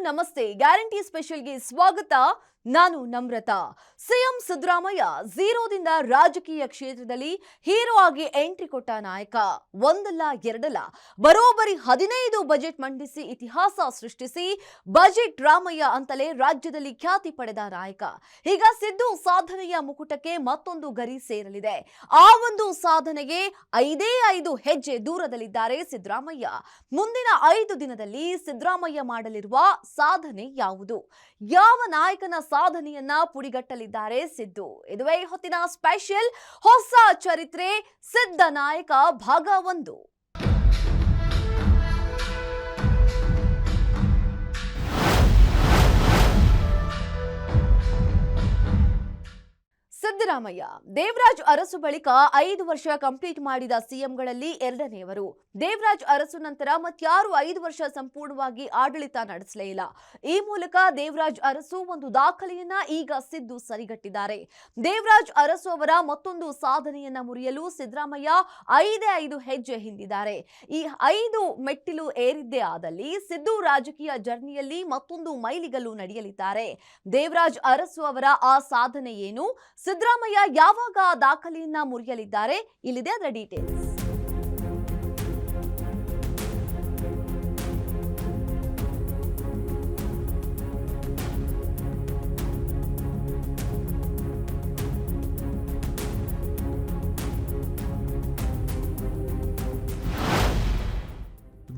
ನಮಸ್ತೆ. ಗ್ಯಾರಂಟಿ ಸ್ಪೆಷಲ್ಗೆ ಸ್ವಾಗತ. ನಾನು ನಮ್ರತಾ. ಸಿಎಂ ಸಿದ್ದರಾಮಯ್ಯ ಝೀರೋದಿಂದ ರಾಜಕೀಯ ಕ್ಷೇತ್ರದಲ್ಲಿ ಹೀರೋ ಆಗಿ ಎಂಟ್ರಿ ಕೊಟ್ಟ ನಾಯಕ. ಒಂದಲ್ಲ, ಎರಡಲ್ಲ ಬರೋಬ್ಬರಿ ಹದಿನೈದು ಬಜೆಟ್ ಮಂಡಿಸಿ ಇತಿಹಾಸ ಸೃಷ್ಟಿಸಿ ಬಜೆಟ್ ರಾಮಯ್ಯ ಅಂತಲೇ ರಾಜ್ಯದಲ್ಲಿ ಖ್ಯಾತಿ ಪಡೆದ ನಾಯಕ. ಈಗ ಸಿದ್ದು ಸಾಧನೆಯ ಮುಕುಟಕ್ಕೆ ಮತ್ತೊಂದು ಗರಿ ಸೇರಲಿದೆ. ಆ ಒಂದು ಸಾಧನೆಗೆ ಐದೇ ಐದು ಹೆಜ್ಜೆ ದೂರದಲ್ಲಿದ್ದಾರೆ ಸಿದ್ದರಾಮಯ್ಯ. ಮುಂದಿನ ಐದು ದಿನದಲ್ಲಿ ಸಿದ್ದರಾಮಯ್ಯ ಮಾಡಲಿರುವ ಸಾಧನೆ ಯಾವುದು? ಯಾವ ನಾಯಕನ ಸಾಧನೆಯನ್ನ ಪುಡಿಗಟ್ಟಲಿದ್ದಾರೆ ಸಿದ್ದು. ಇದುವೇ ಹೊತ್ತಿನ ಸ್ಪೆಷಲ್ ಹೊಸ ಚರಿತ್ರೆ ಸಿದ್ಧ ನಾಯಕ ಭಾಗ ಒಂದು. ಸಿದ್ದರಾಮಯ್ಯ, ದೇವರಾಜ್ ಅರಸು ಬಳಿಕ ಐದು ವರ್ಷ ಕಂಪ್ಲೀಟ್ ಮಾಡಿದ ಸಿಎಂಗಳಲ್ಲಿ ಎರಡನೆಯವರು ದೇವರಾಜ್ ಅರಸು ನಂತರ ಮತ್ಯಾರು ಐದು ವರ್ಷ ಸಂಪೂರ್ಣವಾಗಿ ಆಡಳಿತ ನಡೆಸಲೇ ಇಲ್ಲ. ಈ ಮೂಲಕ ದೇವರಾಜ್ ಅರಸು ಒಂದು ದಾಖಲೆಯನ್ನ ಈಗ ಸಿದ್ದು ಸರಿಗಟ್ಟಿದ್ದಾರೆ. ದೇವರಾಜ್ ಅರಸು ಅವರ ಮತ್ತೊಂದು ಸಾಧನೆಯನ್ನ ಮುರಿಯಲು ಸಿದ್ದರಾಮಯ್ಯ ಐದೇ ಐದು ಹೆಜ್ಜೆ ಹಿಂದಿದ್ದಾರೆ. ಈ ಐದು ಮೆಟ್ಟಿಲು ಏರಿದ್ದೇ ಆದಲ್ಲಿ ಸಿದ್ದು ರಾಜಕೀಯ ಜರ್ನಿಯಲ್ಲಿ ಮತ್ತೊಂದು ಮೈಲಿಗಲ್ಲು ನಡೆಯಲಿದ್ದಾರೆ. ದೇವರಾಜ್ ಅರಸು ಅವರ ಆ ಸಾಧನೆ ಏನು? ಸಿದ್ದರಾಮಯ್ಯ ಯಾವಾಗ ದಾಖಲೆಯನ್ನ ಮುರಿಯಲಿದ್ದಾರೆ? ಇಲ್ಲಿದೆ ಅದರ ಡೀಟೇಲ್ಸ್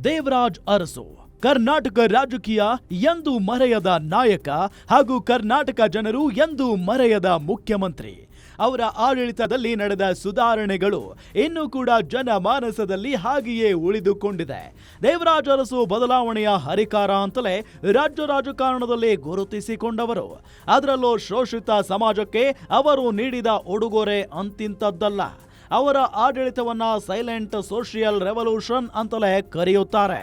ದೇವರಾಜ್ ಅರಸು. ಕರ್ನಾಟಕ ರಾಜಕೀಯ ಎಂದು ಮರೆಯದ ನಾಯಕ ಹಾಗೂ ಕರ್ನಾಟಕ ಜನರು ಎಂದು ಮರೆಯದ ಮುಖ್ಯಮಂತ್ರಿ. ಅವರ ಆಡಳಿತದಲ್ಲಿ ನಡೆದ ಸುಧಾರಣೆಗಳು ಇನ್ನೂ ಕೂಡ ಜನಮಾನಸದಲ್ಲಿ ಹಾಗೆಯೇ ಉಳಿದುಕೊಂಡಿದೆ. ದೇವರಾಜ ಅರಸು ಬದಲಾವಣೆಯ ಹರಿಕಾರ ಅಂತಲೇ ರಾಜ್ಯ ರಾಜಕಾರಣದಲ್ಲಿ ಗುರುತಿಸಿಕೊಂಡವರು. ಅದರಲ್ಲೂ ಶೋಷಿತ ಸಮಾಜಕ್ಕೆ ಅವರು ನೀಡಿದ ಉಡುಗೊರೆ ಅಂತಿಂತದ್ದಲ್ಲ ಅವರ ಆಡಳಿತವನ್ನ ಸೈಲೆಂಟ್ ಸೋಷಿಯಲ್ ರೆವಲ್ಯೂಷನ್ ಅಂತಲೇ ಕರೆಯುತ್ತಾರೆ.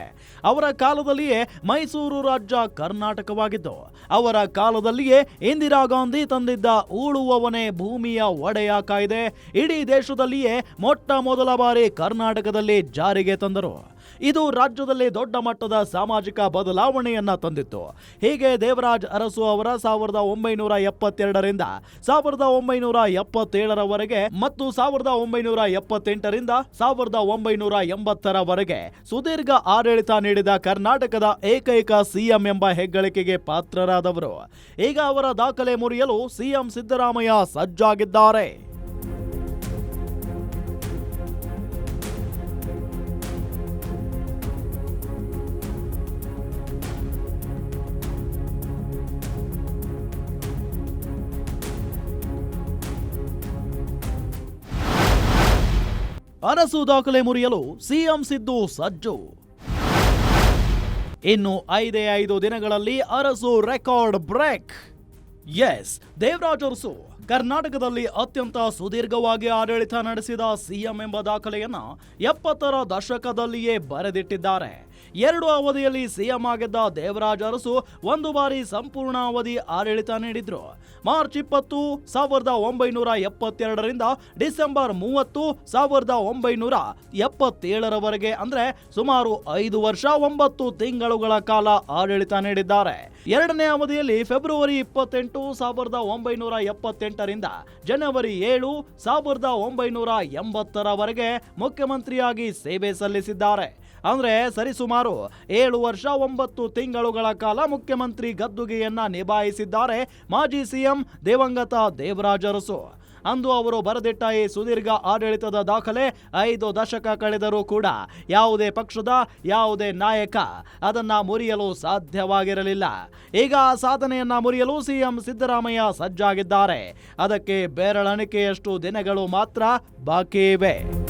ಅವರ ಕಾಲದಲ್ಲಿಯೇ ಮೈಸೂರು ರಾಜ್ಯ ಕರ್ನಾಟಕವಾಗಿದ್ದು, ಅವರ ಕಾಲದಲ್ಲಿಯೇ ಇಂದಿರಾ ಗಾಂಧಿ ತಂದಿದ್ದ ಊಳುವವನೇ ಭೂಮಿಯ ಒಡೆಯ ಕಾಯ್ದೆ ಇಡೀ ದೇಶದಲ್ಲಿಯೇ ಮೊಟ್ಟ ಮೊದಲ ಬಾರಿ ಕರ್ನಾಟಕದಲ್ಲಿ ಜಾರಿಗೆ ತಂದರು. ಇದು ರಾಜ್ಯದಲ್ಲಿ ದೊಡ್ಡ ಮಟ್ಟದ ಸಾಮಾಜಿಕ ಬದಲಾವಣೆಯನ್ನ ತಂದಿತ್ತು. ಹೀಗೆ ದೇವರಾಜ್ ಅರಸು ಅವರ ಸಾವಿರದ ಒಂಬೈನೂರ ಎಪ್ಪತ್ತೆರಡರಿಂದ ಸಾವಿರದ ಒಂಬೈನೂರ ಎಪ್ಪತ್ತೇಳರವರೆಗೆ ಮತ್ತು ಸಾವಿರದ ಒಂಬೈನೂರ ಎಪ್ಪತ್ತೆಂಟರಿಂದ ಸಾವಿರದ ಒಂಬೈನೂರ ಎಂಬತ್ತರವರೆಗೆ ಸುದೀರ್ಘ ಆಡಳಿತ ನೀಡಿದ ಕರ್ನಾಟಕದ ಏಕೈಕ ಸಿಎಂ ಎಂಬ ಹೆಗ್ಗಳಿಕೆಗೆ ಪಾತ್ರರಾದವರು. ಈಗ ಅವರ ದಾಖಲೆ ಮುರಿಯಲು ಸಿಎಂ ಸಿದ್ದರಾಮಯ್ಯ ಸಜ್ಜಾಗಿದ್ದಾರೆ. ಅರಸು ದಾಖಲೆ ಮುರಿಯಲು ಸಿಎಂ ಸಿದ್ದು ಸಜ್ಜು. ಇನ್ನು ಐದೇ ಐದು ದಿನಗಳಲ್ಲಿ Arasu record break. Yes, Devaraj Arasu, ಕರ್ನಾಟಕದಲ್ಲಿ ಅತ್ಯಂತ ಸುದೀರ್ಘವಾಗಿ ಆಡಳಿತ ನಡೆಸಿದ ಸಿಎಂ ಎಂಬ ದಾಖಲೆಯನ್ನ ಎಪ್ಪತ್ತರ ದಶಕದಲ್ಲಿಯೇ ಬರೆದಿಟ್ಟಿದ್ದಾರೆ. ಎರಡು ಅವಧಿಯಲ್ಲಿ ಸಿಎಂ ಆಗಿದ್ದ ದೇವರಾಜ್ ಅರಸು ಒಂದು ಬಾರಿ ಸಂಪೂರ್ಣ ಅವಧಿ ಆಡಳಿತ ನೀಡಿದ್ರು. ಮಾರ್ಚ್ ಇಪ್ಪತ್ತು, ಸಾವಿರದ ಒಂಬೈನೂರ ಎಪ್ಪತ್ತೆರಡರಿಂದ ಡಿಸೆಂಬರ್ ಮೂವತ್ತು, ಸಾವಿರದ ಒಂಬೈನೂರ ಎಪ್ಪತ್ತೇಳರವರೆಗೆ ಅಂದ್ರೆ ಸುಮಾರು ಐದು ವರ್ಷ ಒಂಬತ್ತು ತಿಂಗಳುಗಳ ಕಾಲ ಆಡಳಿತ ನೀಡಿದ್ದಾರೆ. ಎರಡನೇ ಅವಧಿಯಲ್ಲಿ ಫೆಬ್ರವರಿ ಇಪ್ಪತ್ತೆಂಟು, ಸಾವಿರದ ಒಂಬೈನೂರ ಎಪ್ಪತ್ತೆಂಟರಿಂದ ಜನವರಿ ಏಳು, ಸಾವಿರದ ಒಂಬೈನೂರ ಎಂಬತ್ತರವರೆಗೆ ಮುಖ್ಯಮಂತ್ರಿಯಾಗಿ ಸೇವೆ ಸಲ್ಲಿಸಿದ್ದಾರೆ. ಅಂದ್ರೆ ಸರಿಸುಮಾರು ಏಳು ವರ್ಷ ಒಂಬತ್ತು ತಿಂಗಳುಗಳ ಕಾಲ ಮುಖ್ಯಮಂತ್ರಿ ಗದ್ದುಗೆಯನ್ನ ನಿಭಾಯಿಸಿದ್ದಾರೆ ಮಾಜಿ ಸಿಎಂ ದೇವಂಗತ ದೇವರಾಜ್ ಅರಸು ಅಂದು ಅವರು ಬರೆದಿಟ್ಟ ಈ ಸುದೀರ್ಘ ಆಡಳಿತದ ದಾಖಲೆ ಐದು ದಶಕ ಕಳೆದರೂ ಕೂಡ ಯಾವುದೇ ಪಕ್ಷದ, ಯಾವುದೇ ನಾಯಕ ಅದನ್ನ ಮುರಿಯಲು ಸಾಧ್ಯವಾಗಿರಲಿಲ್ಲ. ಈಗ ಆ ಸಾಧನೆಯನ್ನ ಮುರಿಯಲು ಸಿಎಂ ಸಿದ್ದರಾಮಯ್ಯ ಸಜ್ಜಾಗಿದ್ದಾರೆ. ಅದಕ್ಕೆ ಬೆರಳಣಿಕೆಯಷ್ಟು ದಿನಗಳು ಮಾತ್ರ ಬಾಕಿ ಇವೆ.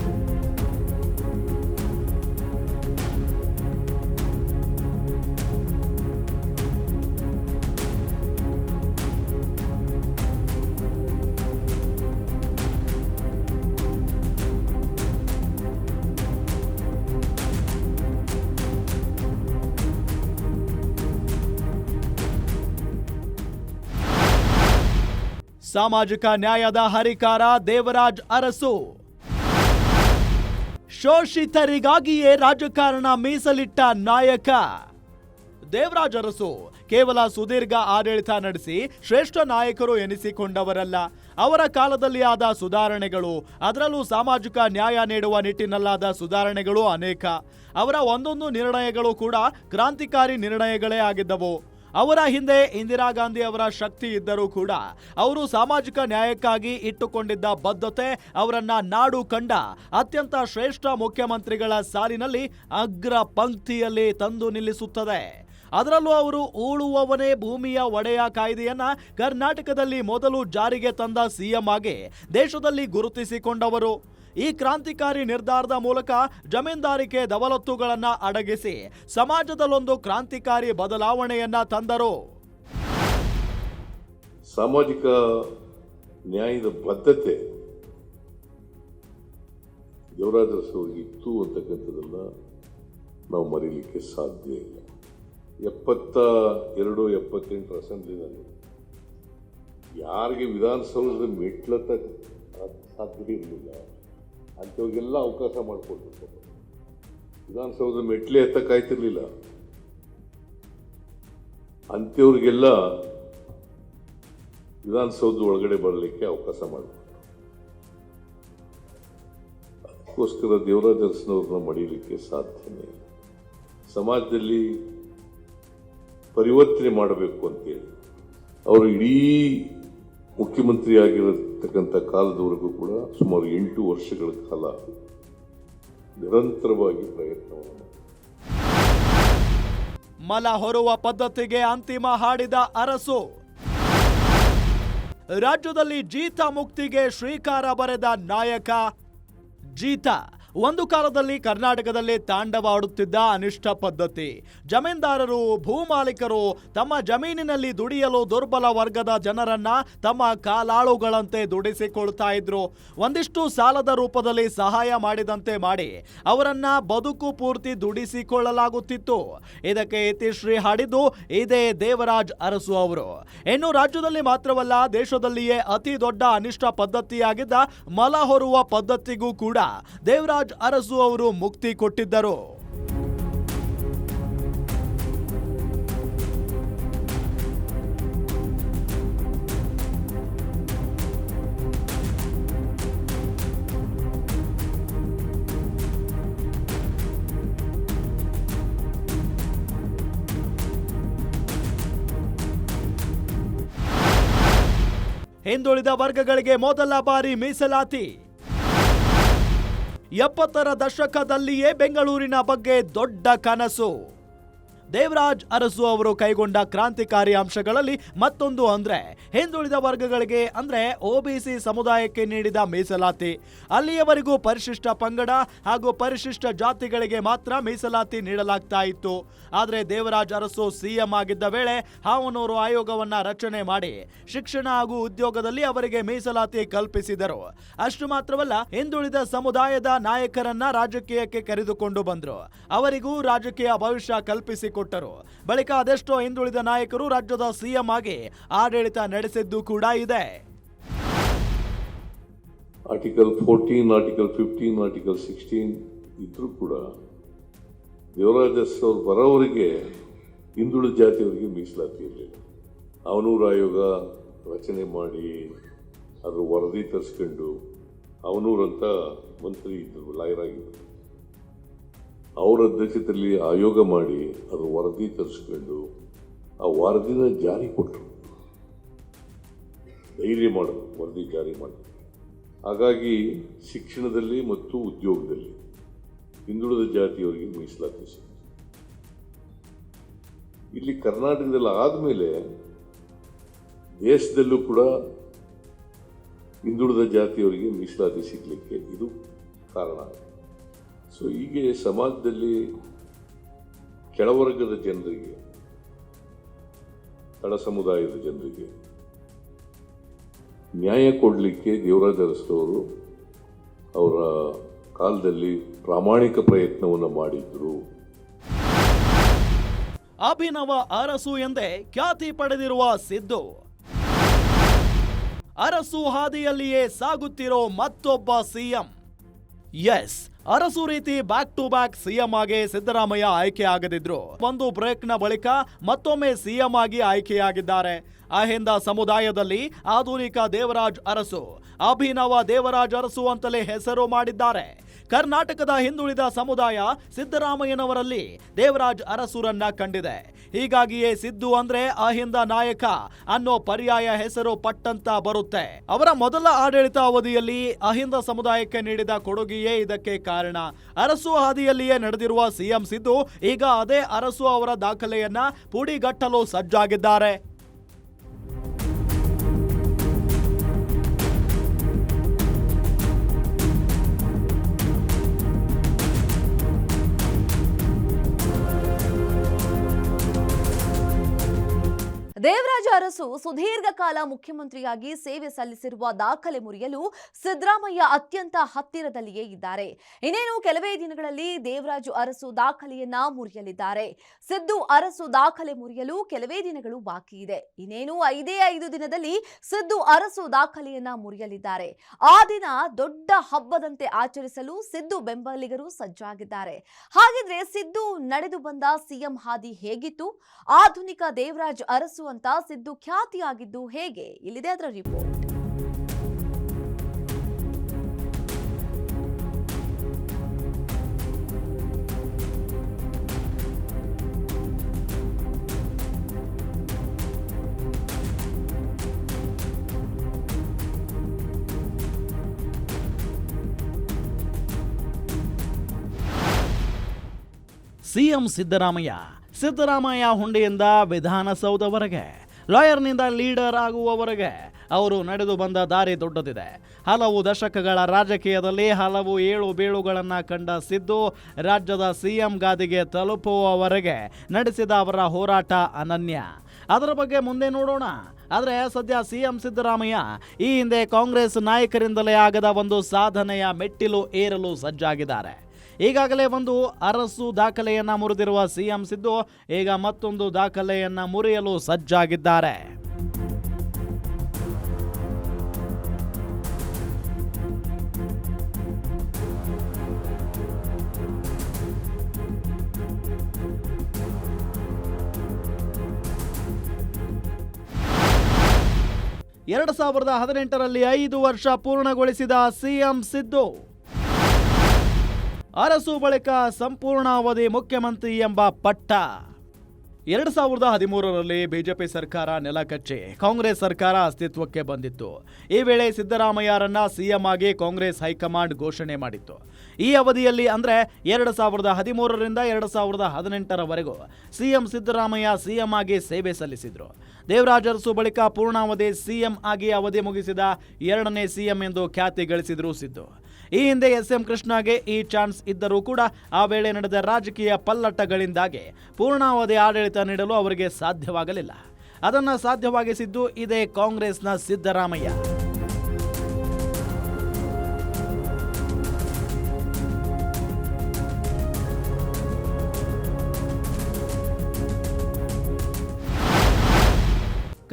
ಸಾಮಾಜಿಕ ನ್ಯಾಯದ ಹರಿಕಾರ ದೇವರಾಜ್ ಅರಸು. ಶೋಷಿತರಿಗಾಗಿಯೇ ರಾಜಕಾರಣ ಮೀಸಲಿಟ್ಟ ನಾಯಕ. ದೇವರಾಜ್ ಅರಸು, ಕೇವಲ ಸುದೀರ್ಘ ಆಡಳಿತ ನಡೆಸಿ ಶ್ರೇಷ್ಠ ನಾಯಕರು ಎನಿಸಿಕೊಂಡವರಲ್ಲ. ಅವರ ಕಾಲದಲ್ಲಿ ಆದ ಸುಧಾರಣೆಗಳು, ಅದರಲ್ಲೂ ಸಾಮಾಜಿಕ ನ್ಯಾಯ ನೀಡುವ ನಿಟ್ಟಿನಲ್ಲಾದ ಸುಧಾರಣೆಗಳು ಅನೇಕ. ಅವರ ಒಂದೊಂದು ನಿರ್ಣಯಗಳು ಕೂಡ ಕ್ರಾಂತಿಕಾರಿ ನಿರ್ಣಯಗಳೇ ಆಗಿದ್ದವು. ಅವರ ಹಿಂದೆ ಇಂದಿರಾ ಗಾಂಧಿ ಅವರ ಶಕ್ತಿ ಇದ್ದರೂ ಕೂಡ ಅವರು ಸಾಮಾಜಿಕ ನ್ಯಾಯಕ್ಕಾಗಿ ಇಟ್ಟುಕೊಂಡಿದ್ದ ಬದ್ಧತೆ ಅವರನ್ನ ನಾಡು ಕಂಡ ಅತ್ಯಂತ ಶ್ರೇಷ್ಠ ಮುಖ್ಯಮಂತ್ರಿಗಳ ಸಾಲಿನಲ್ಲಿ ಅಗ್ರ ಪಂಕ್ತಿಯಲ್ಲಿ ತಂದು ನಿಲ್ಲಿಸುತ್ತದೆ. ಅದರಲ್ಲೂ ಅವರು ಉಳುವವನೇ ಭೂಮಿಯ ಒಡೆಯ ಕಾಯ್ದೆಯನ್ನ ಕರ್ನಾಟಕದಲ್ಲಿ ಮೊದಲು ಜಾರಿಗೆ ತಂದ ಸಿಎಂ ಆಗಿ ದೇಶದಲ್ಲಿ ಗುರುತಿಸಿಕೊಂಡವರು. ಈ ಕ್ರಾಂತಿಕಾರಿ ನಿರ್ಧಾರದ ಮೂಲಕ ಜಮೀನ್ದಾರಿಕೆ ದವಲತ್ತುಗಳನ್ನ ಅಡಗಿಸಿ ಸಮಾಜದಲ್ಲೊಂದು ಕ್ರಾಂತಿಕಾರಿ ಬದಲಾವಣೆಯನ್ನ ತಂದರು. ಸಾಮಾಜಿಕ ನ್ಯಾಯದ ಬದ್ಧತೆ ಇತ್ತು ಅಂತಕ್ಕಂಥದ್ದನ್ನ ನಾವು ಮರೀಲಿಕ್ಕೆ ಸಾಧ್ಯ ಇಲ್ಲ. ಎಪ್ಪತ್ತ ಎರಡು, ಎಪ್ಪತ್ತೆಂಟು ಅಸೆಂಬ್ಲಿನಲ್ಲಿ ಯಾರಿಗೆ ವಿಧಾನಸೌಧದ ಮೆಟ್ಲತ್ತ ಸಾಧ್ಯ ಇರಲಿಲ್ಲ. ಅಂಥವ್ರಿಗೆಲ್ಲ ಅವಕಾಶ ಮಾಡಿಕೊಡ್ಬೇಕು. ವಿಧಾನಸೌಧದ ಮೆಟ್ಲೆ ಎತ್ತಕ್ಕಾಯ್ತಿರ್ಲಿಲ್ಲ ಅಂಥವ್ರಿಗೆಲ್ಲ ವಿಧಾನಸೌಧ ಒಳಗಡೆ ಬರಲಿಕ್ಕೆ ಅವಕಾಶ ಮಾಡಿಕೊಟ್ರು ಅದಕ್ಕೋಸ್ಕರ ದೇವರಾಜ ಅರಸನವ್ರನ್ನ ಮಡಿಲಿಕ್ಕೆ ಸಾಧ್ಯನೇ ಸಮಾಜದಲ್ಲಿ ಪರಿವರ್ತನೆ ಮಾಡಬೇಕು ಅಂತೇಳಿ. ಅವರು ಇಡೀ ಮುಖ್ಯಮಂತ್ರಿ ಆಗಿರತಕ್ಕಂಥ ಕಾಲದವರೆಗೂ ಕೂಡ ಸುಮಾರು ಎಂಟು ವರ್ಷಗಳ ಕಾಲ ನಿರಂತರವಾಗಿ ಪ್ರಯತ್ನವನ್ನು. ಮಲ ಹೊರುವ ಪದ್ಧತಿಗೆ ಅಂತಿಮ ಹಾಡಿದ ಅರಸು ರಾಜ್ಯದಲ್ಲಿ ಜೀತ ಮುಕ್ತಿಗೆ ಶ್ರೀಕಾರ ಬರೆದ ನಾಯಕ ಜೀತ ಒಂದು ಕಾಲದಲ್ಲಿ ಕರ್ನಾಟಕದಲ್ಲಿ ತಾಂಡವಾಡುತ್ತಿದ್ದ ಅನಿಷ್ಟ ಪದ್ಧತಿ. ಜಮೀನ್ದಾರರು ಭೂಮಾಲೀಕರು ತಮ್ಮ ಜಮೀನಿನಲ್ಲಿ ದುಡಿಯಲು ದುರ್ಬಲ ವರ್ಗದ ಜನರನ್ನ ತಮ್ಮ ಕಾಲಾಳುಗಳಂತೆ ದುಡಿಸಿಕೊಳ್ತಾ ಇದ್ರು. ಒಂದಿಷ್ಟು ಸಾಲದ ರೂಪದಲ್ಲಿ ಸಹಾಯ ಮಾಡಿದಂತೆ ಮಾಡಿ ಅವರನ್ನ ಬದುಕು ಪೂರ್ತಿ ದುಡಿಸಿಕೊಳ್ಳಲಾಗುತ್ತಿತ್ತು. ಇದಕ್ಕೆ ಇತಿಶ್ರೀ ಹಾಡಿದ್ದು, ಇದೇ ದೇವರಾಜ್ ಅರಸು ಅವರು. ಇನ್ನು ರಾಜ್ಯದಲ್ಲಿ ಮಾತ್ರವಲ್ಲ, ದೇಶದಲ್ಲಿಯೇ ಅತಿ ದೊಡ್ಡ ಅನಿಷ್ಟ ಪದ್ಧತಿಯಾಗಿದ್ದ ಮಲ ಹೊರುವ ಪದ್ಧತಿಗೂ ಕೂಡ ದೇವರಾಜ್ ಅರಸು ಅವರು ಮುಕ್ತಿ ಕೊಟ್ಟಿದ್ದರು. ಹಿಂದುಳಿದ ವರ್ಗಗಳಿಗೆ ಮೊದಲ ಬಾರಿ ಮೀಸಲಾತಿ. ಎಪ್ಪತ್ತರ ದಶಕದಲ್ಲಿಯೇ ಬೆಂಗಳೂರಿನ ಬಗ್ಗೆ ದೊಡ್ಡ ಕನಸು. ದೇವರಾಜ್ ಅರಸು ಅವರು ಕೈಗೊಂಡ ಕ್ರಾಂತಿಕಾರಿ ಅಂಶಗಳಲ್ಲಿ ಮತ್ತೊಂದು ಅಂದ್ರೆ ಹಿಂದುಳಿದ ವರ್ಗಗಳಿಗೆ ಅಂದ್ರೆ ಒಬಿಸಿ ಸಮುದಾಯಕ್ಕೆ ನೀಡಿದ ಮೀಸಲಾತಿ. ಅಲ್ಲಿಯವರೆಗೂ ಪರಿಶಿಷ್ಟ ಪಂಗಡ ಹಾಗೂ ಪರಿಶಿಷ್ಟ ಜಾತಿಗಳಿಗೆ ಮಾತ್ರ ಮೀಸಲಾತಿ ನೀಡಲಾಗ್ತಾ ಇತ್ತು. ಆದ್ರೆ ದೇವರಾಜ್ ಅರಸು ಸಿಎಂ ಆಗಿದ್ದ ವೇಳೆ ಹಾವನೂರು ಆಯೋಗವನ್ನ ರಚನೆ ಮಾಡಿ ಶಿಕ್ಷಣ ಹಾಗೂ ಉದ್ಯೋಗದಲ್ಲಿ ಅವರಿಗೆ ಮೀಸಲಾತಿ ಕಲ್ಪಿಸಿದರು. ಅಷ್ಟು ಮಾತ್ರವಲ್ಲ, ಹಿಂದುಳಿದ ಸಮುದಾಯದ ನಾಯಕರನ್ನ ರಾಜಕೀಯಕ್ಕೆ ಕರೆದುಕೊಂಡು ಬಂದ್ರು. ಅವರಿಗೂ ರಾಜಕೀಯ ಭವಿಷ್ಯ ಕಲ್ಪಿಸಿಕೊಟ್ಟರು ಬಳಿಕ ಅದೆಷ್ಟೋ ಹಿಂದುಳಿದ ನಾಯಕರು ರಾಜ್ಯದ ಸಿಎಂ ಆಗಿ ಆಡಳಿತ ನಡೆಸಿದ್ದು ಕೂಡ ಇದೆ. Article fourteen article fifteen article sixteen ಇದ್ರೂ ಕೂಡ ದೇವರಾಜಸ್ ಅವರು ಬರೋವರಿಗೆ ಹಿಂದುಳಿದ ಜಾತಿಯವರಿಗೆ ಮೀಸಲಾತಿ ಇರಲಿಲ್ಲ ಅವನೂರು ಆಯೋಗ ರಚನೆ ಮಾಡಿ ಅದರ ವರದಿ ತರಿಸ್ಕೊಂಡು ಅವನೂರಂತ ಮಂತ್ರಿ ಇದ್ದರು ಲಾಯರ್ ಆಗಿದ್ದರು ಅವರ ಅಧ್ಯಕ್ಷತೆಯಲ್ಲಿ ಆಯೋಗ ಮಾಡಿ ಅದು ವರದಿ ತರಿಸ್ಕೊಂಡು ಆ ವರದಿನ ಜಾರಿ ಕೊಟ್ಟರು. ಧೈರ್ಯ ಮಾಡೋದು ವರದಿ ಜಾರಿ ಮಾಡಿ. ಹಾಗಾಗಿ ಶಿಕ್ಷಣದಲ್ಲಿ ಮತ್ತು ಉದ್ಯೋಗದಲ್ಲಿ ಹಿಂದುಳಿದ ಜಾತಿಯವರಿಗೆ ಮೀಸಲಾತಿ ಸಿಗುತ್ತೆ ಇಲ್ಲಿ ಕರ್ನಾಟಕದಲ್ಲಿ ಆದಮೇಲೆ ದೇಶದಲ್ಲೂ ಕೂಡ ಹಿಂದುಳಿದ ಜಾತಿಯವರಿಗೆ ಮೀಸಲಾತಿ ಸಿಗಲಿಕ್ಕೆ ಇದು ಕಾರಣ. ಸೊ ಹೀಗೆ ಸಮಾಜದಲ್ಲಿ ಕೆಳವರ್ಗದ ಜನರಿಗೆ, ತಳ ಸಮುದಾಯದ ಜನರಿಗೆ ನ್ಯಾಯ ಕೊಡಲಿಕ್ಕೆ ದೇವರಾಜ ಅರಸ್ತವರು ಅವರ ಕಾಲದಲ್ಲಿ ಪ್ರಾಮಾಣಿಕ ಪ್ರಯತ್ನವನ್ನು ಮಾಡಿದ್ರು. ಅಭಿನವ ಅರಸು ಎಂದೇ ಖ್ಯಾತಿ ಪಡೆದಿರುವ ಸಿದ್ದು, ಅರಸು ಹಾದಿಯಲ್ಲಿಯೇ ಸಾಗುತ್ತಿರೋ ಮತ್ತೊಬ್ಬ ಸಿಎಂ. ಎಸ್. ಅರಸು ರೀತಿ ಬ್ಯಾಕ್ ಟು ಬ್ಯಾಕ್ ಸಿಎಂ ಆಗಿ ಸಿದ್ದರಾಮಯ್ಯ ಆಯ್ಕೆ ಆಗದಿದ್ರು ಒಂದು ಬ್ರೇಕ್ನ ಬಳಿಕ ಮತ್ತೊಮ್ಮೆ ಸಿಎಂ ಆಗಿ ಆಯ್ಕೆಯಾಗಿದ್ದಾರೆ. ಅಹಿಂದ ಸಮುದಾಯದಲ್ಲಿ ಆಧುನಿಕ ದೇವರಾಜ್ ಅರಸು, ಅಭಿನವ ದೇವರಾಜ್ ಅರಸು ಅಂತಲೇ ಹೆಸರು ಮಾಡಿದ್ದಾರೆ. ಕರ್ನಾಟಕದ ಹಿಂದುಳಿದ ಸಮುದಾಯ ಸಿದ್ದರಾಮಯ್ಯನವರಲ್ಲಿ ದೇವರಾಜ್ ಅರಸುರನ್ನ ಕಂಡಿದೆ. ಹೀಗಾಗಿಯೇ ಸಿದ್ದು ಅಂದ್ರೆ ಅಹಿಂದ ನಾಯಕ ಅನ್ನೋ ಪರ್ಯಾಯ ಹೆಸರು ಪಟ್ಟಂತ ಬರುತ್ತೆ. ಅವರ ಮೊದಲ ಆಡಳಿತ ಅವಧಿಯಲ್ಲಿ ಅಹಿಂದ ಸಮುದಾಯಕ್ಕೆ ನೀಡಿದ ಕೊಡುಗೆಯೇ ಇದಕ್ಕೆ ಕಾರಣ. ಅರಸು ಹಾದಿಯಲ್ಲಿಯೇ ನಡೆದಿರುವ ಸಿಎಂ ಸಿದ್ದು ಈಗ ಅದೇ ಅರಸು ಅವರ ದಾಖಲೆಯನ್ನ ಪುಡಿಗಟ್ಟಲು ಸಜ್ಜಾಗಿದ್ದಾರೆ. ದೇವರಾಜ ಅರಸು ಸುದೀರ್ಘ ಕಾಲ ಮುಖ್ಯಮಂತ್ರಿಯಾಗಿ ಸೇವೆ ಸಲ್ಲಿಸಿರುವ ದಾಖಲೆ ಮುರಿಯಲು ಸಿದ್ದರಾಮಯ್ಯ ಅತ್ಯಂತ ಹತ್ತಿರದಲ್ಲಿಯೇ ಇದ್ದಾರೆ. ಇನ್ನೇನು ಕೆಲವೇ ದಿನಗಳಲ್ಲಿ ದೇವರಾಜು ಅರಸು ದಾಖಲೆಯನ್ನ ಮುರಿಯಲಿದ್ದಾರೆ. ಸಿದ್ದು ಅರಸು ದಾಖಲೆ ಮುರಿಯಲು ಕೆಲವೇ ದಿನಗಳು ಬಾಕಿ ಇದೆ. ಇನ್ನೇನು ಐದೇ ಐದು ದಿನದಲ್ಲಿ ಸಿದ್ದು ಅರಸು ದಾಖಲೆಯನ್ನ ಮುರಿಯಲಿದ್ದಾರೆ. ಆ ದಿನ ದೊಡ್ಡ ಹಬ್ಬದಂತೆ ಆಚರಿಸಲು ಸಿದ್ದು ಬೆಂಬಲಿಗರು ಸಜ್ಜಾಗಿದ್ದಾರೆ. ಹಾಗಿದ್ರೆ ಸಿದ್ದು ನಡೆದು ಬಂದ ಸಿಎಂ ಹಾದಿ ಹೇಗಿತ್ತು? ಆಧುನಿಕ ದೇವರಾಜ್ ಅರಸು ಅಂತ ಸಿದ್ದು ಖ್ಯಾತಿಯಾಗಿದ್ದು ಹೇಗೆ? ಇಲ್ಲಿದೆ ಅದರ ರಿಪೋರ್ಟ್ ಸಿಎಂ ಸಿದ್ದರಾಮಯ್ಯ. ಸಿದ್ದರಾಮಯ್ಯ ಹುಂಡಿಯಿಂದ ವಿಧಾನಸೌಧವರೆಗೆ, ಲಾಯರ್ನಿಂದ ಲೀಡರ್ ಆಗುವವರೆಗೆ ಅವರು ನಡೆದು ಬಂದ ದಾರಿ ದೊಡ್ಡದಿದೆ. ಹಲವು ದಶಕಗಳ ರಾಜಕೀಯದಲ್ಲಿ ಹಲವು ಏಳು ಬೀಳುಗಳನ್ನು ಕಂಡ ಸಿದ್ದು, ರಾಜ್ಯದ ಸಿಎಂ ಗಾದಿಗೆ ತಲುಪುವವರೆಗೆ ನಡೆಸಿದ ಅವರ ಹೋರಾಟ ಅನನ್ಯ. ಅದರ ಬಗ್ಗೆ ಮುಂದೆ ನೋಡೋಣ. ಆದರೆ ಸದ್ಯ ಸಿಎಂ ಸಿದ್ದರಾಮಯ್ಯ ಈ ಹಿಂದೆ ಕಾಂಗ್ರೆಸ್ ನಾಯಕರಿಂದಲೇ ಆಗದ ಒಂದು ಸಾಧನೆಯ ಮೆಟ್ಟಿಲು ಏರಲು ಸಜ್ಜಾಗಿದ್ದಾರೆ. ಈಗಾಗಲೇ ಒಂದು ಅರಸು ದಾಖಲೆಯನ್ನ ಮುರಿದಿರುವ ಸಿಎಂ ಸಿದ್ದು ಈಗ ಮತ್ತೊಂದು ದಾಖಲೆಯನ್ನ ಮುರಿಯಲು ಸಜ್ಜಾಗಿದ್ದಾರೆ. ಎರಡು ಸಾವಿರದ ಹದಿನೆಂಟರಲ್ಲಿ ಐದು ವರ್ಷ ಪೂರ್ಣಗೊಳಿಸಿದ ಸಿಎಂ ಸಿದ್ದು ಅರಸು ಬಳಿಕ ಸಂಪೂರ್ಣಾವಧಿ ಮುಖ್ಯಮಂತ್ರಿ ಎಂಬ ಪಟ್ಟ. ಎರಡು ಸಾವಿರದ ಹದಿಮೂರರಲ್ಲಿ ಬಿಜೆಪಿ ಸರ್ಕಾರ ನೆಲಕಚ್ಚಿ, ಕಾಂಗ್ರೆಸ್ ಸರ್ಕಾರ ಅಸ್ತಿತ್ವಕ್ಕೆ ಬಂದಿತ್ತು. ಈ ವೇಳೆ ಸಿದ್ದರಾಮಯ್ಯರನ್ನ ಸಿಎಂ ಆಗಿ ಕಾಂಗ್ರೆಸ್ ಹೈಕಮಾಂಡ್ ಘೋಷಣೆ ಮಾಡಿತ್ತು. ಈ ಅವಧಿಯಲ್ಲಿ ಅಂದ್ರೆ ಎರಡು ಸಾವಿರದ ಹದಿಮೂರರಿಂದ ಎರಡು ಸಾವಿರದ ಹದಿನೆಂಟರವರೆಗೂ ಸಿಎಂ ಸಿದ್ದರಾಮಯ್ಯ ಸಿಎಂ ಆಗಿ ಸೇವೆ ಸಲ್ಲಿಸಿದ್ರು. ದೇವರಾಜ ಅರಸು ಬಳಿಕ ಪೂರ್ಣಾವಧಿ ಸಿಎಂ ಆಗಿ ಅವಧಿ ಮುಗಿಸಿದ ಎರಡನೇ ಸಿಎಂ ಎಂದು ಖ್ಯಾತಿ ಗಳಿಸಿದ್ರು ಸಿದ್ದು. ಈ ಹಿಂದೆ ಎಸ್ ಎಂ ಕೃಷ್ಣಗೆ ಈ ಚಾನ್ಸ್ ಇದ್ದರೂ ಕೂಡ ಆ ವೇಳೆ ನಡೆದ ರಾಜಕೀಯ ಪಲ್ಲಟಗಳಿಂದಾಗಿ ಪೂರ್ಣಾವಧಿ ಆಡಳಿತ ನೀಡಲು ಅವರಿಗೆ ಸಾಧ್ಯವಾಗಲಿಲ್ಲ. ಅದನ್ನು ಸಾಧ್ಯವಾಗಿಸಿದ್ದು ಇದೇ ಕಾಂಗ್ರೆಸ್ನ ಸಿದ್ದರಾಮಯ್ಯ.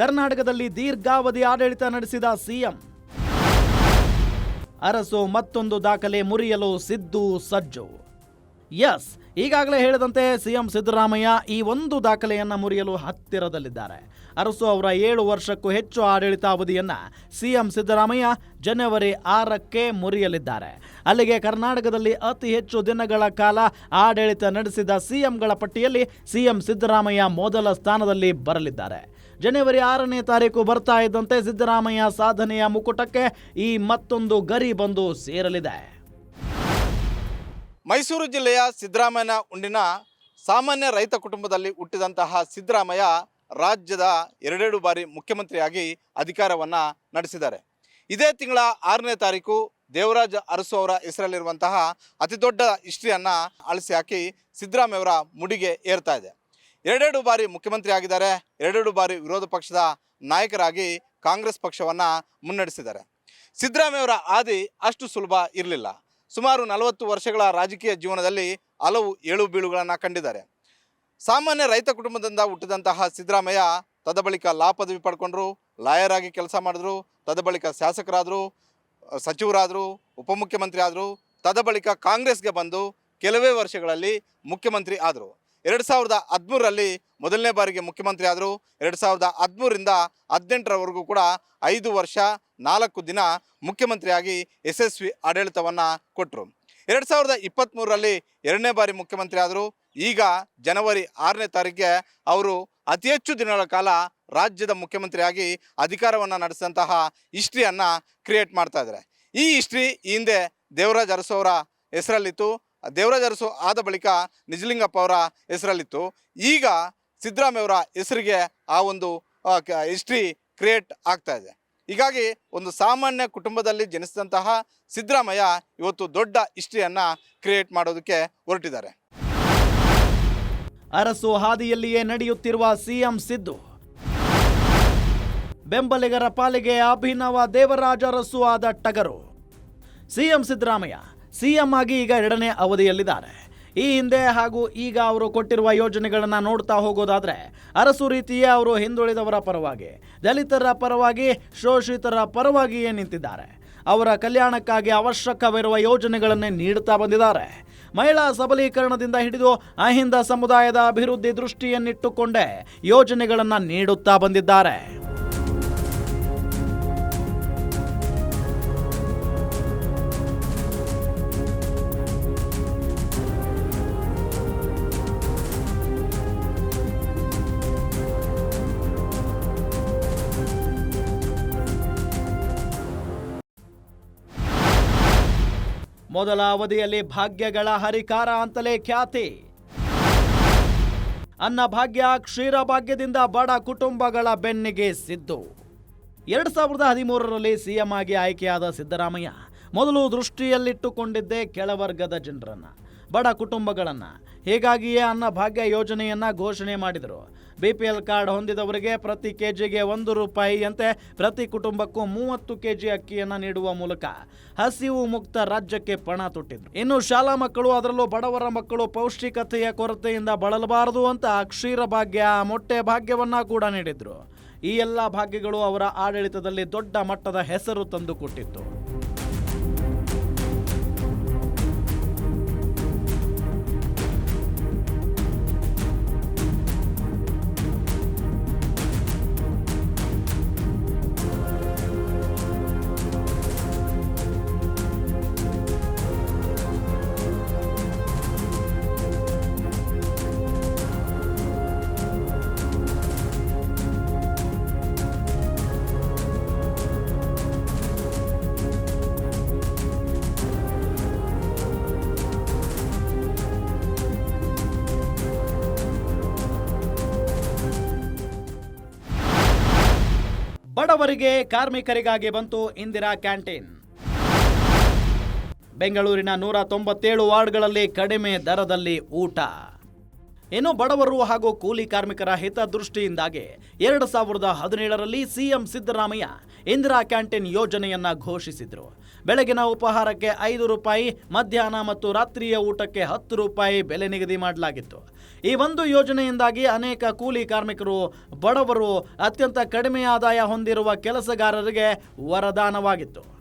ಕರ್ನಾಟಕದಲ್ಲಿ ದೀರ್ಘಾವಧಿ ಆಡಳಿತ ನಡೆಸಿದ ಸಿಎಂ ಅರಸು ಮತ್ತೊಂದು ದಾಖಲೆ ಮುರಿಯಲು ಸಿದ್ದು ಸಜ್ಜು. ಎಸ್, ಈಗಾಗಲೇ ಹೇಳಿದಂತೆ ಸಿಎಂ ಸಿದ್ದರಾಮಯ್ಯ ಈ ಒಂದು ದಾಖಲೆಯನ್ನು ಮುರಿಯಲು ಹತ್ತಿರದಲ್ಲಿದ್ದಾರೆ. ಅರಸು ಅವರ ಏಳು ವರ್ಷಕ್ಕೂ ಹೆಚ್ಚು ಆಡಳಿತಾವಧಿಯನ್ನ ಸಿಎಂ ಸಿದ್ದರಾಮಯ್ಯ ಜನವರಿ ಆರಕ್ಕೆ ಮುರಿಯಲಿದ್ದಾರೆ. ಅಲ್ಲಿಗೆ ಕರ್ನಾಟಕದಲ್ಲಿ ಅತಿ ಹೆಚ್ಚು ದಿನಗಳ ಕಾಲ ಆಡಳಿತ ನಡೆಸಿದ ಸಿಎಂಗಳ ಪಟ್ಟಿಯಲ್ಲಿ ಸಿಎಂ ಸಿದ್ದರಾಮಯ್ಯ ಮೊದಲ ಸ್ಥಾನದಲ್ಲಿ ಬರಲಿದ್ದಾರೆ. ಜನವರಿ ಆರನೇ ತಾರೀಕು ಬರ್ತಾ ಇದ್ದಂತೆ ಸಿದ್ದರಾಮಯ್ಯ ಸಾಧನೆಯ ಮುಕುಟಕ್ಕೆ ಈ ಮತ್ತೊಂದು ಗರಿ ಬಂದು ಸೇರಲಿದೆ. ಮೈಸೂರು ಜಿಲ್ಲೆಯ ಸಿದ್ದರಾಮಯ್ಯನ ಉಂಡಿನ ಸಾಮಾನ್ಯ ರೈತ ಕುಟುಂಬದಲ್ಲಿ ಹುಟ್ಟಿದಂತಹ ಸಿದ್ದರಾಮಯ್ಯ ರಾಜ್ಯದ ಎರಡೆರಡು ಬಾರಿ ಮುಖ್ಯಮಂತ್ರಿಯಾಗಿ ಅಧಿಕಾರವನ್ನು ನಡೆಸಿದ್ದಾರೆ. ಇದೇ ತಿಂಗಳ ಆರನೇ ತಾರೀಕು ದೇವರಾಜ ಅರಸು ಅವರ ಹೆಸರಲ್ಲಿರುವಂತಹ ಅತಿದೊಡ್ಡ ಹಿಸ್ಟ್ರಿಯನ್ನು ಅಳಿಸಿ ಹಾಕಿ ಸಿದ್ದರಾಮಯ್ಯವರ ಮುಡಿಗೆ ಏರ್ತಾ ಇದೆ. ಎರಡೆರಡು ಬಾರಿ ಮುಖ್ಯಮಂತ್ರಿ ಆಗಿದ್ದಾರೆ, ಎರಡೆರಡು ಬಾರಿ ವಿರೋಧ ಪಕ್ಷದ ನಾಯಕರಾಗಿ ಕಾಂಗ್ರೆಸ್ ಪಕ್ಷವನ್ನು ಮುನ್ನಡೆಸಿದ್ದಾರೆ. ಸಿದ್ದರಾಮಯ್ಯವರ ಹಾದಿ ಅಷ್ಟು ಸುಲಭ ಇರಲಿಲ್ಲ. ಸುಮಾರು ನಲವತ್ತು ವರ್ಷಗಳ ರಾಜಕೀಯ ಜೀವನದಲ್ಲಿ ಹಲವು ಏಳು ಬೀಳುಗಳನ್ನು ಕಂಡಿದ್ದಾರೆ. ಸಾಮಾನ್ಯ ರೈತ ಕುಟುಂಬದಿಂದ ಹುಟ್ಟಿದಂತಹ ಸಿದ್ದರಾಮಯ್ಯ ತದಬಳಿಕ ಲಾ ಪದವಿ ಪಡ್ಕೊಂಡ್ರು, ಲಾಯರ್ ಆಗಿ ಕೆಲಸ ಮಾಡಿದ್ರು ತದಬಳಿಕ ಶಾಸಕರಾದರು, ಸಚಿವರಾದರು, ಉಪಮುಖ್ಯಮಂತ್ರಿ ಆದರು ತದಬಳಿಕ ಕಾಂಗ್ರೆಸ್ಗೆ ಬಂದು ಕೆಲವೇ ವರ್ಷಗಳಲ್ಲಿ ಮುಖ್ಯಮಂತ್ರಿ ಆದರು. ಎರಡು ಸಾವಿರದ ಹದಿಮೂರರಲ್ಲಿ ಮೊದಲನೇ ಬಾರಿಗೆ ಮುಖ್ಯಮಂತ್ರಿ ಆದರು, ಎರಡು ಸಾವಿರದ ಹದಿಮೂರಿಂದ ಹದಿನೆಂಟರವರೆಗೂ ಕೂಡ ಐದು ವರ್ಷ, ನಾಲ್ಕು ದಿನ ಮುಖ್ಯಮಂತ್ರಿಯಾಗಿ ಯಶಸ್ವಿ ಆಡಳಿತವನ್ನು ಕೊಟ್ಟರು ಎರಡು ಸಾವಿರದ ಇಪ್ಪತ್ತ್ಮೂರರಲ್ಲಿ ಎರಡನೇ ಬಾರಿ ಮುಖ್ಯಮಂತ್ರಿ ಆದರು, ಈಗ ಜನವರಿ ಆರನೇ ತಾರೀಕಿಗೆ ಅವರು ಅತಿ ಹೆಚ್ಚು ದಿನಗಳ ಕಾಲ ರಾಜ್ಯದ ಮುಖ್ಯಮಂತ್ರಿಯಾಗಿ ಅಧಿಕಾರವನ್ನು ನಡೆಸಿದಂತಹ ಹಿಸ್ಟ್ರಿಯನ್ನು ಕ್ರಿಯೇಟ್ ಮಾಡ್ತಾ ಇದ್ದಾರೆ. ಈ ಹಿಸ್ಟ್ರಿ ಹಿಂದೆ ದೇವರಾಜ್ ಅರಸು ಹೆಸರಲ್ಲಿತ್ತು. ದೇವರಾಜ್ ಅರಸು ಆದ ಬಳಿಕ ನಿಜಲಿಂಗಪ್ಪ ಅವರ ಹೆಸರಲ್ಲಿತ್ತು. ಈಗ ಸಿದ್ದರಾಮಯ್ಯ ಅವರ ಹೆಸರಿಗೆ ಆ ಒಂದು ಹಿಸ್ಟ್ರಿ ಕ್ರಿಯೇಟ್ ಆಗ್ತಾ ಇದೆ. ಹೀಗಾಗಿ ಒಂದು ಸಾಮಾನ್ಯ ಕುಟುಂಬದಲ್ಲಿ ಜನಿಸಿದಂತಹ ಸಿದ್ದರಾಮಯ್ಯ ಇವತ್ತು ದೊಡ್ಡ ಹಿಸ್ಟ್ರಿಯನ್ನು ಕ್ರಿಯೇಟ್ ಮಾಡೋದಕ್ಕೆ ಹೊರಟಿದ್ದಾರೆ. ಅರಸು ಹಾದಿಯಲ್ಲಿಯೇ ನಡೆಯುತ್ತಿರುವ ಸಿಎಂ ಸಿದ್ದು. ಬೆಂಬಲಿಗರ ಪಾಲಿಗೆ ಅಭಿನವ ದೇವರಾಜ ಅರಸು ಆದ ಟಗರು. ಸಿಎಂ ಸಿದ್ದರಾಮಯ್ಯ ಸಿಎಂ ಆಗಿ ಈಗ ಎರಡನೇ ಅವಧಿಯಲ್ಲಿದ್ದಾರೆ. ಈ ಹಿಂದೆ ಹಾಗೂ ಈಗ ಅವರು ಕೊಟ್ಟಿರುವ ಯೋಜನೆಗಳನ್ನು ನೋಡ್ತಾ ಹೋಗೋದಾದರೆ, ಅರಸು ರೀತಿಯೇ ಅವರು ಹಿಂದುಳಿದವರ ಪರವಾಗಿ ದಲಿತರ ಪರವಾಗಿ ಶೋಷಿತರ ಪರವಾಗಿಯೇ ನಿಂತಿದ್ದಾರೆ. ಅವರ ಕಲ್ಯಾಣಕ್ಕಾಗಿ ಅವಶ್ಯಕವಿರುವ ಯೋಜನೆಗಳನ್ನೇ ನೀಡುತ್ತಾ ಬಂದಿದ್ದಾರೆ. ಮಹಿಳಾ ಸಬಲೀಕರಣದಿಂದ ಹಿಡಿದು ಅಹಿಂದ ಸಮುದಾಯದ ಅಭಿವೃದ್ಧಿ ದೃಷ್ಟಿಯನ್ನಿಟ್ಟುಕೊಂಡೇ ಯೋಜನೆಗಳನ್ನು ನೀಡುತ್ತಾ ಬಂದಿದ್ದಾರೆ. ಮೊದಲ ಅವಧಿಯಲ್ಲಿ ಭಾಗ್ಯಗಳ ಹರಿಕಾರ ಅಂತಲೇ ಖ್ಯಾತಿ. ಅನ್ನಭಾಗ್ಯ ಕ್ಷೀರಭಾಗ್ಯದಿಂದ ಬಡ ಕುಟುಂಬಗಳ ಬೆನ್ನಿಗೆ ಸಿದ್ದು. ಎರಡು ಸಾವಿರದ ಹದಿಮೂರರಲ್ಲಿ ಸಿಎಂ ಆಗಿ ಆಯ್ಕೆಯಾದ ಸಿದ್ದರಾಮಯ್ಯ ಮೊದಲು ದೃಷ್ಟಿಯಲ್ಲಿಟ್ಟುಕೊಂಡಿದ್ದೇ ಕೆಳವರ್ಗದ ಜನರನ್ನ, ಬಡ ಕುಟುಂಬಗಳನ್ನು. ಹೀಗಾಗಿಯೇ ಅನ್ನಭಾಗ್ಯ ಯೋಜನೆಯನ್ನ ಘೋಷಣೆ ಮಾಡಿದರು. ಬಿ ಪಿ ಎಲ್ ಕಾರ್ಡ್ ಹೊಂದಿದವರಿಗೆ ಪ್ರತಿ ಕೆಜಿಗೆ ಒಂದು ರೂಪಾಯಿಯಂತೆ ಪ್ರತಿ ಕುಟುಂಬಕ್ಕೂ ಮೂವತ್ತು ಕೆಜಿ ಅಕ್ಕಿಯನ್ನು ನೀಡುವ ಮೂಲಕ ಹಸಿವು ಮುಕ್ತ ರಾಜ್ಯಕ್ಕೆ ಪಣ ತೊಟ್ಟಿದ್ರು. ಇನ್ನು ಶಾಲಾ ಮಕ್ಕಳು, ಅದರಲ್ಲೂ ಬಡವರ ಮಕ್ಕಳು ಪೌಷ್ಟಿಕತೆಯ ಕೊರತೆಯಿಂದ ಬಳಲಬಾರದು ಅಂತ ಕ್ಷೀರ ಭಾಗ್ಯ, ಮೊಟ್ಟೆ ಭಾಗ್ಯವನ್ನ ಕೂಡ ನೀಡಿದ್ರು. ಈ ಎಲ್ಲ ಭಾಗ್ಯಗಳು ಅವರ ಆಡಳಿತದಲ್ಲಿ ದೊಡ್ಡ ಮಟ್ಟದ ಹೆಸರು ತಂದುಕೊಟ್ಟಿತ್ತು. ಬಡವರಿಗೆ ಕಾರ್ಮಿಕರಿಗಾಗಿ ಬಂತು ಇಂದಿರಾ ಕ್ಯಾಂಟೀನ್. ಬೆಂಗಳೂರಿನ ನೂರ ತೊಂಬತ್ತೇಳು ವಾರ್ಡ್ಗಳಲ್ಲಿ ಕಡಿಮೆ ದರದಲ್ಲಿ ಊಟ. ಇನ್ನು ಬಡವರು ಹಾಗೂ ಕೂಲಿ ಕಾರ್ಮಿಕರ ಹಿತದೃಷ್ಟಿಯಿಂದಾಗಿ ಎರಡು ಸಾವಿರದ ಹದಿನೇಳರಲ್ಲಿ ಸಿಎಂ ಸಿದ್ದರಾಮಯ್ಯ ಇಂದಿರಾ ಕ್ಯಾಂಟೀನ್ ಯೋಜನೆಯನ್ನ ಘೋಷಿಸಿದ್ರು. ಬೆಳಗಿನ ಉಪಹಾರಕ್ಕೆ ಐದು ರೂಪಾಯಿ, ಮಧ್ಯಾಹ್ನ ಮತ್ತು ರಾತ್ರಿಯ ಊಟಕ್ಕೆ ಹತ್ತು ರೂಪಾಯಿ ಬೆಲೆ ನಿಗದಿ ಮಾಡಲಾಗಿತ್ತು. ಈ ಒಂದು ಯೋಜನೆಯಿಂದಾಗಿ ಅನೇಕ ಕೂಲಿ ಕಾರ್ಮಿಕರು, ಬಡವರು ಅತ್ಯಂತ ಕಡಿಮೆ ಆದಾಯ ಹೊಂದಿರುವ ಕೆಲಸಗಾರರಿಗೆ ವರದಾನವಾಗಿತ್ತು.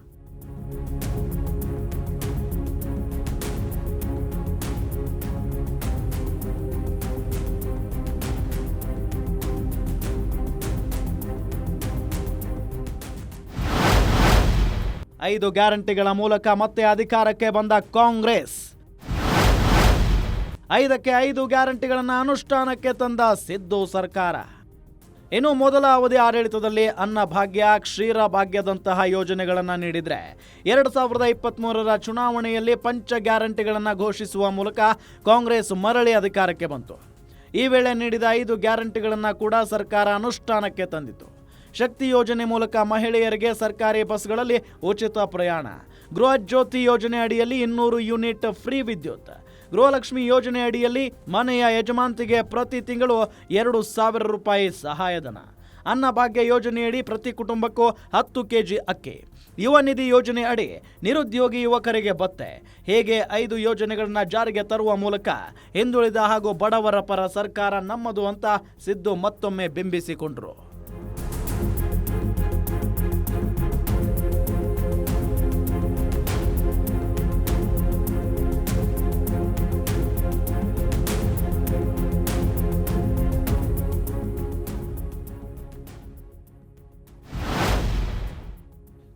ಐದು ಗ್ಯಾರಂಟಿಗಳ ಮೂಲಕ ಮತ್ತೆ ಅಧಿಕಾರಕ್ಕೆ ಬಂದ ಕಾಂಗ್ರೆಸ್. ಐದಕ್ಕೆ ಐದು ಗ್ಯಾರಂಟಿಗಳನ್ನು ಅನುಷ್ಠಾನಕ್ಕೆ ತಂದ ಸಿದ್ದು ಸರ್ಕಾರ. ಇನ್ನು ಮೊದಲ ಅವಧಿ ಆಡಳಿತದಲ್ಲಿ ಅನ್ನಭಾಗ್ಯ ಕ್ಷೀರ ಭಾಗ್ಯದಂತಹ ಯೋಜನೆಗಳನ್ನು ನೀಡಿದರೆ ಎರಡು ಸಾವಿರದ ಇಪ್ಪತ್ತ್ಮೂರರ ಚುನಾವಣೆಯಲ್ಲಿ ಪಂಚ ಗ್ಯಾರಂಟಿಗಳನ್ನು ಘೋಷಿಸುವ ಮೂಲಕ ಕಾಂಗ್ರೆಸ್ ಮರಳಿ ಅಧಿಕಾರಕ್ಕೆ ಬಂತು. ಈ ವೇಳೆ ನೀಡಿದ ಐದು ಗ್ಯಾರಂಟಿಗಳನ್ನು ಕೂಡ ಸರ್ಕಾರ ಅನುಷ್ಠಾನಕ್ಕೆ ತಂದಿತು ಶಕ್ತಿ ಯೋಜನೆ ಮೂಲಕ ಮಹಿಳೆಯರಿಗೆ ಸರ್ಕಾರಿ ಬಸ್ಗಳಲ್ಲಿ ಉಚಿತ ಪ್ರಯಾಣ. ಗೃಹ ಜ್ಯೋತಿ ಯೋಜನೆ ಅಡಿಯಲ್ಲಿ ಇನ್ನೂರು ಯೂನಿಟ್ ಫ್ರೀ ವಿದ್ಯುತ್. ಗೃಹಲಕ್ಷ್ಮಿ ಯೋಜನೆ ಅಡಿಯಲ್ಲಿ ಮನೆಯ ಯಜಮಾಂತಿಗೆ ಪ್ರತಿ ತಿಂಗಳು ಎರಡು ಸಾವಿರ ರೂಪಾಯಿ ಸಹಾಯಧನ. ಅನ್ನಭಾಗ್ಯ ಯೋಜನೆಯಡಿ ಪ್ರತಿ ಕುಟುಂಬಕ್ಕೂ ಹತ್ತು ಕೆಜಿ ಅಕ್ಕಿ. ಯುವ ನಿಧಿ ಯೋಜನೆ ಅಡಿ ನಿರುದ್ಯೋಗಿ ಯುವಕರಿಗೆ ಭತ್ತೆ. ಹೇಗೆ ಐದು ಯೋಜನೆಗಳನ್ನು ಜಾರಿಗೆ ತರುವ ಮೂಲಕ ಹಿಂದುಳಿದ ಹಾಗೂ ಬಡವರ ಪರ ಸರ್ಕಾರ ನಮ್ಮದು ಅಂತ ಸಿದ್ದು ಮತ್ತೊಮ್ಮೆ ಬಿಂಬಿಸಿಕೊಂಡ್ರು.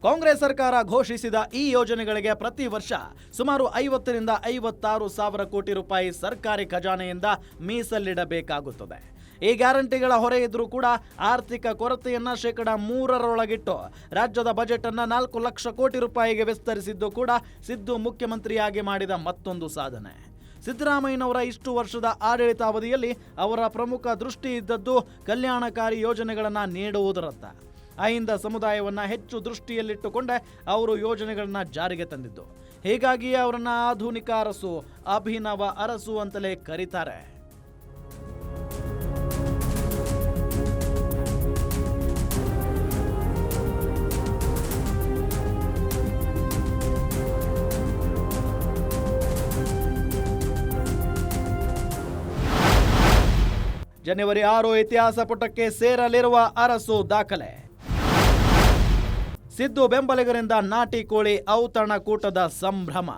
ಕಾಂಗ್ರೆಸ್ ಸರ್ಕಾರ ಘೋಷಿಸಿದ ಈ ಯೋಜನೆಗಳಿಗೆ ಪ್ರತಿ ವರ್ಷ ಸುಮಾರು ಐವತ್ತರಿಂದ ಐವತ್ತಾರು ಸಾವಿರ ಕೋಟಿ ರೂಪಾಯಿ ಸರ್ಕಾರಿ ಖಜಾನೆಯಿಂದ ಮೀಸಲಿಡಬೇಕಾಗುತ್ತದೆ. ಈ ಗ್ಯಾರಂಟಿಗಳ ಹೊರೆ ಇದ್ರೂ ಕೂಡ ಆರ್ಥಿಕ ಕೊರತೆಯನ್ನು ಶೇಕಡ ಮೂರರೊಳಗಿಟ್ಟು ರಾಜ್ಯದ ಬಜೆಟ್ ಅನ್ನು ನಾಲ್ಕು ಲಕ್ಷ ಕೋಟಿ ರೂಪಾಯಿಗೆ ವಿಸ್ತರಿಸಿದ್ದು ಕೂಡ ಸಿದ್ದು ಮುಖ್ಯಮಂತ್ರಿಯಾಗಿ ಮಾಡಿದ ಮತ್ತೊಂದು ಸಾಧನೆ. ಸಿದ್ದರಾಮಯ್ಯನವರ ಇಷ್ಟು ವರ್ಷದ ಆಡಳಿತಾವಧಿಯಲ್ಲಿ ಅವರ ಪ್ರಮುಖ ದೃಷ್ಟಿ ಇದ್ದದ್ದು ಕಲ್ಯಾಣಕಾರಿ ಯೋಜನೆಗಳನ್ನು ನೀಡುವುದರತ್ತ. ಅಹಿಂದ ಸಮುದಾಯವನ್ನು ಹೆಚ್ಚು ದೃಷ್ಟಿಯಲ್ಲಿಟ್ಟುಕೊಂಡೇ ಅವರು ಯೋಜನೆಗಳನ್ನು ಜಾರಿಗೆ ತಂದಿದ್ದು. ಹೀಗಾಗಿಯೇ ಅವರನ್ನು ಆಧುನಿಕ ಅರಸು, ಅಭಿನವ ಅರಸು ಅಂತಲೇ ಕರೀತಾರೆ. ಜನವರಿ ಆರು ಇತಿಹಾಸ ಪುಟಕ್ಕೆ ಸೇರಲಿರುವ ಅರಸು ದಾಖಲೆ. ಸಿದ್ದು ಬೆಂಬಲಿಗರಿಂದ ನಾಟಿ ಕೋಳಿ ಔತಣ ಕೂಟದ ಸಂಭ್ರಮ.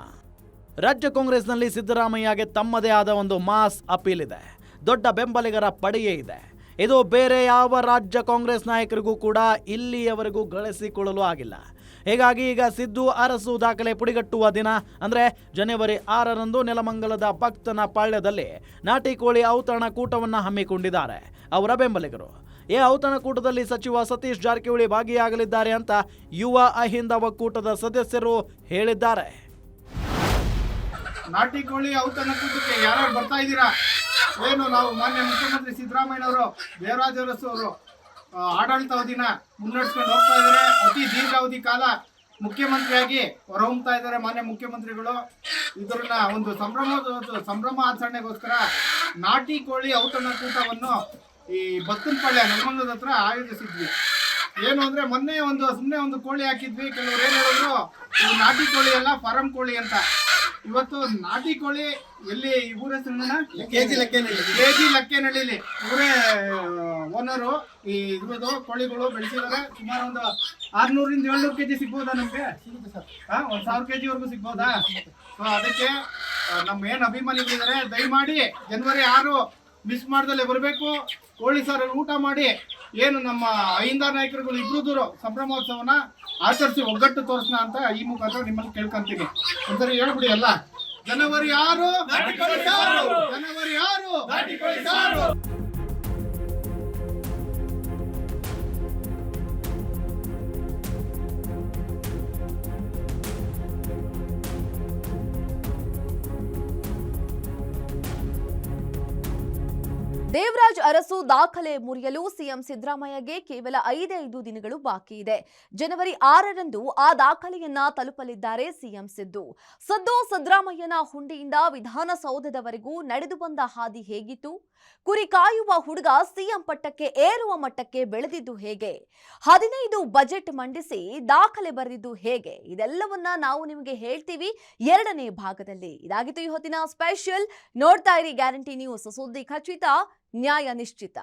ರಾಜ್ಯ ಕಾಂಗ್ರೆಸ್ನಲ್ಲಿ ಸಿದ್ದರಾಮಯ್ಯಗೆ ತಮ್ಮದೇ ಆದ ಒಂದು ಮಾಸ್ ಅಪೀಲ್ ಇದೆ. ದೊಡ್ಡ ಬೆಂಬಲಿಗರ ಪಡೆಯೇ ಇದೆ. ಇದು ಬೇರೆ ಯಾವ ರಾಜ್ಯ ಕಾಂಗ್ರೆಸ್ ನಾಯಕರಿಗೂ ಕೂಡ ಇಲ್ಲಿಯವರೆಗೂ ಗಳಿಸಿಕೊಳ್ಳಲು ಆಗಿಲ್ಲ. ಹೀಗಾಗಿ ಈಗ ಸಿದ್ದು ಅರಸು ದಾಖಲೆ ಪುಡಿಗಟ್ಟುವ ದಿನ. ಅಂದರೆ ಜನವರಿ ಆರರಂದು ನೆಲಮಂಗಲದ ಭಕ್ತನ ಪಾಳ್ಯದಲ್ಲಿ ನಾಟಿ ಕೋಳಿ ಔತಣ ಕೂಟವನ್ನು ಹಮ್ಮಿಕೊಂಡಿದ್ದಾರೆ ಅವರ ಬೆಂಬಲಿಗರು. ಈ ಔತಣಕೂಟದಲ್ಲಿ ಸಚಿವ ಸತೀಶ್ ಜಾರಕಿಹೊಳಿ ಭಾಗಿಯಾಗಲಿದ್ದಾರೆ ಅಂತ ಯುವ ಅಹಿಂದ ಒಕ್ಕೂಟದ ಸದಸ್ಯರು ಹೇಳಿದ್ದಾರೆ. ನಾಟಿ ಕೋಳಿ ಔತಣಕೂಟಕ್ಕೆ ಯಾರು ಬರ್ತಾ ಇದ್ದೀರಾ? ಏನು ನಾವು ಮಾನ್ಯ ಮುಖ್ಯಮಂತ್ರಿ ಸಿದ್ದರಾಮಯ್ಯನವರು ದೇವರಾಜ ಅರಸು ಅವರು ಆಡಳಿತಾವಧಿನ ಮುನ್ನಡೆಸ್ಕೊಂಡು ಹೋಗ್ತಾ ಇದ್ದಾರೆ. ಅತಿ ದೀರ್ಘಾವಧಿ ಕಾಲ ಮುಖ್ಯಮಂತ್ರಿಯಾಗಿ ಹೊರಹೊಮ್ತಾ ಇದ್ದಾರೆ ಮಾನ್ಯ ಮುಖ್ಯಮಂತ್ರಿಗಳು. ಇದರನ್ನ ಒಂದು ಸಂಭ್ರಮ ಸಂಭ್ರಮ ಆಚರಣೆಗೋಸ್ಕರ ನಾಟಿ ಕೋಳಿ ಔತಣಕೂಟವನ್ನು ಈ ಬಕ್ಕನಪಳ್ಳಿ ನೆಲಮಂಗಲದ ಹತ್ರ ಆಯೋಜಿಸಿದ್ವಿ. ಏನು ಅಂದ್ರೆ ಮೊನ್ನೆ ಒಂದು ಸುಮ್ಮನೆ ಒಂದು ಕೋಳಿ ಹಾಕಿದ್ವಿ. ಕೆಲವ್ರು ಏನು ಹೇಳಿದ್ರು ಈ ನಾಟಿ ಕೋಳಿ ಅಲ್ಲ ಫಾರಂ ಕೋಳಿ ಅಂತ. ಇವತ್ತು ನಾಟಿ ಕೋಳಿ ಎಲ್ಲಿ ಈ ಊರ ಹೆಸರನ್ನ ಕೆಜಿ ಲಕ್ಕೇನಳ್ಳಿ ಕೆಜಿ ಲಕ್ಕೇನಳ್ಳಿಲಿ ಇವರೇ ಓನರು ಈ ಇದ್ರದ್ದು ಕೋಳಿಗಳು ಬೆಳೆಸಿದ್ದಾರೆ. ಸುಮಾರು ಒಂದು ಆರ್ನೂರಿಂದ ಏಳ್ನೂರು ಕೆಜಿ ಸಿಗ್ಬೋದಾ ನಮ್ಗೆ? ಹಾ ಒಂದ್ ಸಾವಿರ ಕೆಜಿ ವರ್ಗು ಸಿಗ್ಬೋದಾ? ಸೊ ಅದಕ್ಕೆ ನಮ್ಮ ಏನು ಅಭಿಮಾನಿಗಳಿದ್ದಾರೆ ದಯಮಾಡಿ ಜನವರಿ ಆರು ಮಿಸ್ ಮಾಡ್ದಲ್ಲೇ ಬರಬೇಕು. ಕೋಳಿ ಸಾರು ಊಟ ಮಾಡಿ ಏನು ನಮ್ಮ ಅಹಿಂದ ನಾಯಕರುಗಳು ಇಬ್ರು ಸಂಭ್ರಮೋತ್ಸವನ ಆಚರಿಸಿ ಒಗ್ಗಟ್ಟು ತೋರಿಸೋಣ ಅಂತ ಈ ಮುಖಾಂತರ ನಿಮ್ಮಲ್ಲಿ ಕೇಳ್ಕೊಂತೀನಿ. ಒಂದ್ಸರಿ ಹೇಳ್ಬಿಡಿ ಅಲ್ಲ? ಜನವರಿ ಆರು ಜನವರಿ ಆರು ದೇವರಾಜ್ ಅರಸು ದಾಖಲೆ ಮುರಿಯಲು ಸಿಎಂ ಸಿದ್ದರಾಮಯ್ಯಗೆ ಕೇವಲ ಐದೈದು ದಿನಗಳು ಬಾಕಿ ಇದೆ. ಜನವರಿ ಆರರಂದು ಆ ದಾಖಲೆಯನ್ನ ತಲುಪಲಿದ್ದಾರೆ ಸಿಎಂ ಸಿದ್ದು. ಸದ್ದು ಸಿದ್ದರಾಮಯ್ಯನ ಹುಂಡಿಯಿಂದ ವಿಧಾನಸೌಧದವರೆಗೂ ನಡೆದು ಬಂದ ಹಾದಿ ಹೇಗಿತ್ತು? ಕುರಿ ಕಾಯುವ ಹುಡುಗ ಸಿಎಂ ಪಟ್ಟಕ್ಕೆ ಏರುವ ಮಟ್ಟಕ್ಕೆ ಬೆಳೆದಿದ್ದು ಹೇಗೆ? ಹದಿನೈದು ಬಜೆಟ್ ಮಂಡಿಸಿ ದಾಖಲೆ ಬರೆದಿದ್ದು ಹೇಗೆ? ಇದೆಲ್ಲವನ್ನ ನಾವು ನಿಮಗೆ ಹೇಳ್ತೀವಿ ಎರಡನೇ ಭಾಗದಲ್ಲಿ. ಇದಾಗಿತ್ತು ಈ ಹೊತ್ತಿನ ಸ್ಪೆಷಲ್. ನೋಡ್ತಾ ಇರಿ ಗ್ಯಾರಂಟಿ ನ್ಯೂಸ್. ಸುದ್ದಿ ಖಚಿತ. ನ್ಯಾಯ ನಿಶ್ಚಿತ.